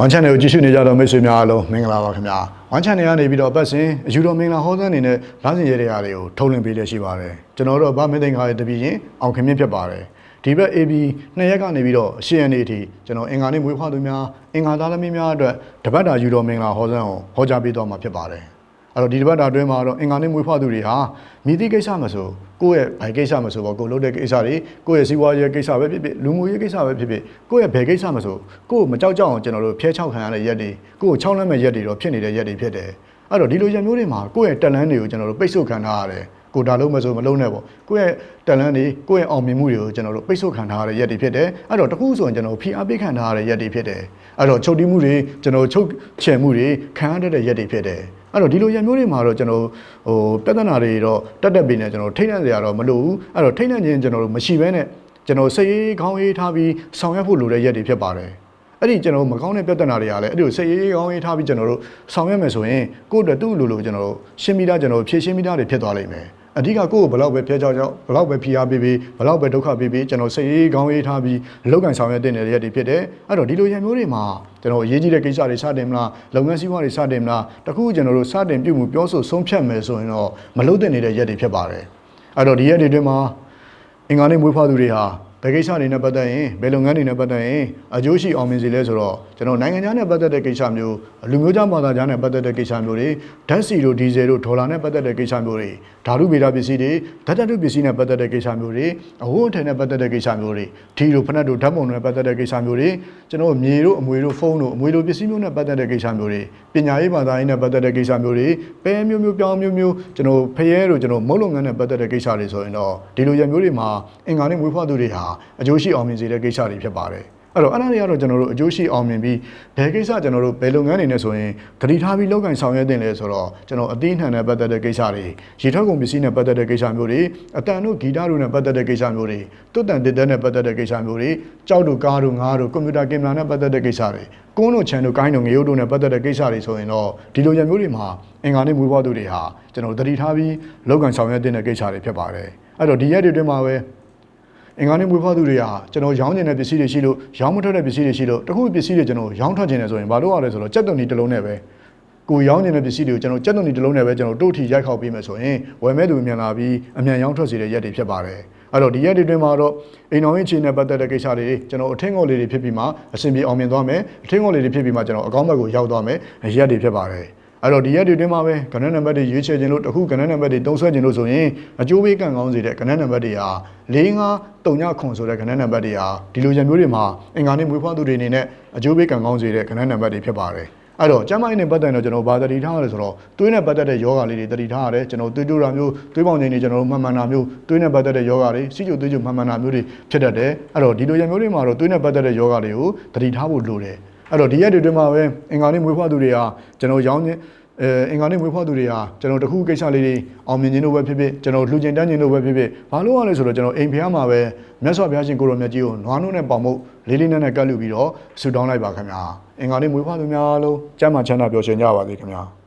ဝမ်ချန်နယ်ကိုကြည့်ရှုနေကြတော့မိတ်ဆွေများအားလုံးမင်္ဂလာပါခင်ဗျာဝမ်ချန်နယ်ကနေပြီးတော့အပတ်စဉ်အယူတော်မင်္ဂလာဟောစန်းအနေနဲ့လာစဉ်ရဲတရားတွေကိုထုတ်လွှင့်ပေးလျက်ရှိပါတယ်ကျွန်တော်တို့ဗမင်းသိင်္ဂါရဲ့တပည့်ရင်အောင်ခင်မြင့်ဖြစ်ပါတယ်ဒီဘက် AB နှစ်ရက်ကနေပြီးတော့အရှင်းအနေအထိကျွန်တော်အင်္ဂါနေ့မွေးဖွားသူများအင်္ဂါသားသမီးများအတွက်တပတ်တာယူတော်မင်္ဂလာဟောစန်းကိုဟောကြားပေးတော့မှာဖြစ်ပါတယ် အဲ့တော့ဒီတပတ်တာအတွင်းမှာတော့အင်္ဂါနေ့မွေးဖွားသူတွေဟာမြည်သည့်ကိစ္စမဆိုကိုယ့်ရဲ့ဘယ်ကိစ္စမဆိုပေါ့ကိုယ်လုပ်တဲ့ကိစ္စတွေကိုယ့်ရဲ့စီးပွားရေးကိစ္စပဲဖြစ်ဖြစ်လူမှုရေးကိစ္စပဲဖြစ်ဖြစ်ကိုယ့်ရဲ့ဘယ်ကိစ္စမဆိုကိုယ်မကြောက်ကြောက်အောင်ကျွန်တော်တို့ဖျဲချောက်ခံရတဲ့ရက်တွေကိုယ်ချောင်းလန့်မဲ့ရက်တွေတော့ဖြစ်နေတဲ့ရက်တွေဖြစ်တယ်အဲ့တော့ဒီလိုရက်မျိုးတွေမှာကိုယ့်ရဲ့တက်လန်းတွေကိုကျွန်တော်တို့ပိတ်ဆို့ခံထားရတယ်ကိုဒါလုံးမဆိုမလုံးနဲ့ပေါ့ကိုယ့်ရဲ့တက်လန်းတွေကိုယ့်ရဲ့အောင်မြင်မှုတွေကိုကျွန်တော်တို့ပိတ်ဆို့ခံထားရတဲ့ရက်တွေဖြစ်တယ်အဲ့တော့တခုဆိုရင်ကျွန်တော်တို့ဖိအားပေးခံထားရတဲ့ရက်တွေဖြစ်တယ်အဲ့တော့ချုပ်တီးမှုတွေကျွန်တော်တို့ချုပ်ချယ်မှုတွေခံရတဲ့ရက်တွေဖြစ်တယ် အဲ့တော့ဒီလိုရမျိုးတွေမှာတော့ကျွန်တော်ဟိုပြဿနာတွေတော့တက်တက်ပြီးနေကျွန်တော်ထိတ်နှံ့စရာတော့မလိုဘူးအဲ့တော့ထိတ်နှံ့ခြင်းကျွန်တော်တို့မရှိဘဲနဲ့ကျွန်တော်စိတ်ရေးခေါင်းရေးထားပြီးဆောင်ရွက်ဖို့လိုတဲ့ရက်တွေဖြစ်ပါတယ်အဲ့ဒီကျွန်တော်မကောင်းတဲ့ပြဿနာတွေကလည်းအဲ့ဒီစိတ်ရေးခေါင်းရေးထားပြီးကျွန်တော်တို့ဆောင်ရွက်မယ်ဆိုရင်ကိုယ့်အတွက်သူ့လိုလိုကျွန်တော်တို့ရှင်းပြီးသားကျွန်တော်တို့ဖြည့်ရှင်းပြီးသားတွေဖြစ်သွားလိမ့်မယ် အဓိကကိုယ့်ကိုဘလောက်ပဲဖျက်ကြောက်ကြောက်ဘလောက်ပဲဖိအားပေးပေးဘလောက်ပဲဒုက္ခပေးပေးကျွန်တော်စိတ်ရေးခေါင်းရေးထားပြီးလောက်ကန်ဆောင်ရွက်တဲ့နေတဲ့ရက်တွေဖြစ်တယ်အဲ့တော့ဒီလိုရမျိုးတွေမှာကျွန်တော်အရေးကြီးတဲ့ကိစ္စတွေစတင်မလားလုပ်ငန်းစည်းဝါးတွေစတင်မလားတခုကျွန်တော်တို့စတင်ပြုမှုပြောဆိုဆုံးဖြတ်မယ်ဆိုရင်တော့မလုပ်တဲ့နေတဲ့ရက်တွေဖြစ်ပါတယ်အဲ့တော့ဒီရက်တွေအတွင်းမှာအင်္ဂါနေ့မွေးဖွားသူတွေဟာ ဘယ်ကိစ္စတွေနဲ့ပတ်သက်ရင်ဘယ်လုပ်ငန်းတွေနဲ့ပတ်သက်ရင်အကျိုးရှိအောင်မြင်စေလဲဆိုတော့ကျွန်တော်နိုင်ငံခြားနဲ့ပတ်သက်တဲ့ကိစ္စမျိုးလူမျိုးခြားဘာသာခြားနဲ့ပတ်သက်တဲ့ကိစ္စမျိုးတွေဓာတ်ဆီတို့ဒီဇယ်တို့ဒေါ်လာနဲ့ပတ်သက်တဲ့ကိစ္စမျိုးတွေဓာတုဗေဒပစ္စည်းတွေဓာတ်တတုပစ္စည်းနဲ့ပတ်သက်တဲ့ကိစ္စမျိုးတွေအဝတ်အထည်နဲ့ပတ်သက်တဲ့ကိစ္စမျိုးတွေဒီတို့ဖက်တို့ဓာတ်ပုံတွေနဲ့ပတ်သက်တဲ့ကိစ္စမျိုးတွေကျွန်တော်မြေတို့အမွေတို့ဖုန်းတို့အမွေတို့ပစ္စည်းမျိုးနဲ့ပတ်သက်တဲ့ကိစ္စမျိုးတွေပညာရေးဘာသာရေးနဲ့ပတ်သက်တဲ့ကိစ္စမျိုးတွေပဲမျိုးမျိုးပြောင်းမျိုးမျိုးကျွန်တော်ဖရဲတို့ကျွန်တော်မုတ်လုပ်ငန်းနဲ့ပတ်သက်တဲ့ကိစ္စတွေဆိုရင်တော့ဒီလိုရမျိုးတွေမှာအင်္ဂါနဲ့မွေးဖွားသူတွေဟာအကျိုးရှိအောင်မြင်စေတဲ့ကိစ္စတွေဖြစ်ပါတယ်အဲ့တော့အဲ့ဒါတွေကတော့ကျွန်တော်တို့အကျိုးရှိအောင်မြင်ပြီးဘယ်ကိစ္စကျွန်တော်တို့ဘယ်လုပ်ငန်းတွေနဲ့ဆိုရင်ဂတိထားပြီးလောက်ကင်ဆောင်ရွက်တင်လဲဆိုတော့ကျွန်တော်အသီးနှံနဲ့ပတ်သက်တဲ့ကိစ္စတွေရေထွက်ကုန်ပစ္စည်းနဲ့ပတ်သက်တဲ့ကိစ္စမျိုးတွေအတန်တို့ဂီတတို့နဲ့ပတ်သက်တဲ့ကိစ္စမျိုးတွေတွတ်တန်တစ်သက်နဲ့ပတ်သက်တဲ့ကိစ္စမျိုးတွေကြောက်တို့ကားတို့ငါးတို့ကွန်ပျူတာကင်မရာနဲ့ပတ်သက်တဲ့ကိစ္စတွေကုန်းတို့ချန်တို့ကိုင်းတို့ငရုတ်တို့နဲ့ပတ်သက်တဲ့ကိစ္စတွေဆိုရင်တော့ဒီလိုရမျိုးတွေမှာအင်္ဂါနေ့မွေးဖွားသူတွေဟာကျွန်တော်တို့ဂတိထားပြီးလောက်ကန်ဆောင်ရွက်တင်တဲ့ကိစ္စတွေဖြစ်ပါတယ်အဲ့တော့ဒီရက်တွေအတွင်းမှာပဲ အင်္ဂါနေ့မွေးဖွားသူတွေကကျွန်တော်ရောင်းနေတဲ့ပစ္စည်းတွေရှိလို့ရောင်းမထွက်တဲ့ပစ္စည်းတွေရှိလို့တခုပစ္စည်းတွေကျွန်တော်ရောင်းထွက်ခြင်းနေဆိုရင်ဘာလို့ရလဲဆိုတော့ကြက်သွန်ဒီတစ်လုံးနဲ့ပဲကိုရောင်းနေတဲ့ပစ္စည်းတွေကိုကျွန်တော်ကြက်သွန်ဒီတစ်လုံးနဲ့ပဲကျွန်တော်တို့ထီရိုက်ခောက်ပေးမယ်ဆိုရင်ဝယ်မဲ့သူမြန်လာပြီးအမြန်ရောင်းထွက်စေတဲ့ရက်တွေဖြစ်ပါတယ်အဲ့တော့ဒီရက်တွေတွင်မှာတော့အိမ်တော်ရေးချင်းနဲ့ပတ်သက်တဲ့ကိစ္စတွေကျွန်တော်အထင်းငေါ်လေးတွေဖြစ်ပြီးမှအဆင်ပြေအောင်မြင်သွားမယ်အထင်းငေါ်လေးတွေဖြစ်ပြီးမှကျွန်တော်အကောင့်ဘက်ကိုရောက်သွားမယ်ရက်တွေဖြစ်ပါတယ် အဲ့တော့ဒီရက်တွေတွင်းမှာပဲကဏ္ဍနံပါတ်တွေရွေးချယ်ခြင်းလို့တခုကဏ္ဍနံပါတ်တွေတုံးဆွဲခြင်းလို့ဆိုရင်အကျိုးပေးကံကောင်းစေတဲ့ကဏ္ဍနံပါတ်တွေဟာ၄၅တုံညခွန်ဆိုတဲ့ကဏ္ဍနံပါတ်တွေဟာဒီလိုရံမျိုးတွေမှာအင်္ဂါနေ့မွေးဖွားသူတွေအနေနဲ့အကျိုးပေးကံကောင်းစေတဲ့ကဏ္ဍနံပါတ်တွေဖြစ်ပါတယ်အဲ့တော့ကျမ်းမာရေးနဲ့ပတ်သက်တော့ကျွန်တော်ဗာတတိထားရတယ်ဆိုတော့သွေးနဲ့ပတ်သက်တဲ့ယောဂလေးတွေတတိထားရတယ်ကျွန်တော်သွေးတိုးတာမျိုးသွေးပေါင်ချိန်တွေကျွန်တော်တို့မှန်မှန်တာမျိုးသွေးနဲ့ပတ်သက်တဲ့ယောဂတွေစီးကျိုသွေးကျိုမှန်မှန်တာမျိုးတွေဖြစ်တတ်တယ်အဲ့တော့ဒီလိုရံမျိုးတွေမှာတော့သွေးနဲ့ပတ်သက်တဲ့ယောဂတွေကိုတတိထားဖို့လိုတယ် အဲ့တော့ဒီရက်တွေတွင်မှာပဲအင်္ဂါနေ့မွေးဖွားသူတွေဟာကျွန်တော်ရောင်းခြင်းအဲအင်္ဂါနေ့မွေးဖွားသူတွေဟာကျွန်တော်တခုကိစ္စလေးတွေအောင်မြင်ခြင်းလို့ပဲဖြစ်ဖြစ်ကျွန်တော်လှူကျင်တန်းခြင်းလို့ပဲဖြစ်ဖြစ်ဘာလို့ရလဲဆိုတော့ကျွန်တော်အိမ်ဖျားမှာပဲမြတ်စွာဘုရားရှင်ကိုရောမြတ်ကြီးကိုနွားနို့နဲ့ပေါင်မုတ်လေးလေးနက်နက်ကတ်လူပြီးတော့ဆူတောင်းလိုက်ပါခင်ဗျာအင်္ဂါနေ့မွေးဖွားသူများအားလုံးကျမ်းမာချမ်းသာပျော်ရွှင်ကြပါစေခင်ဗျာ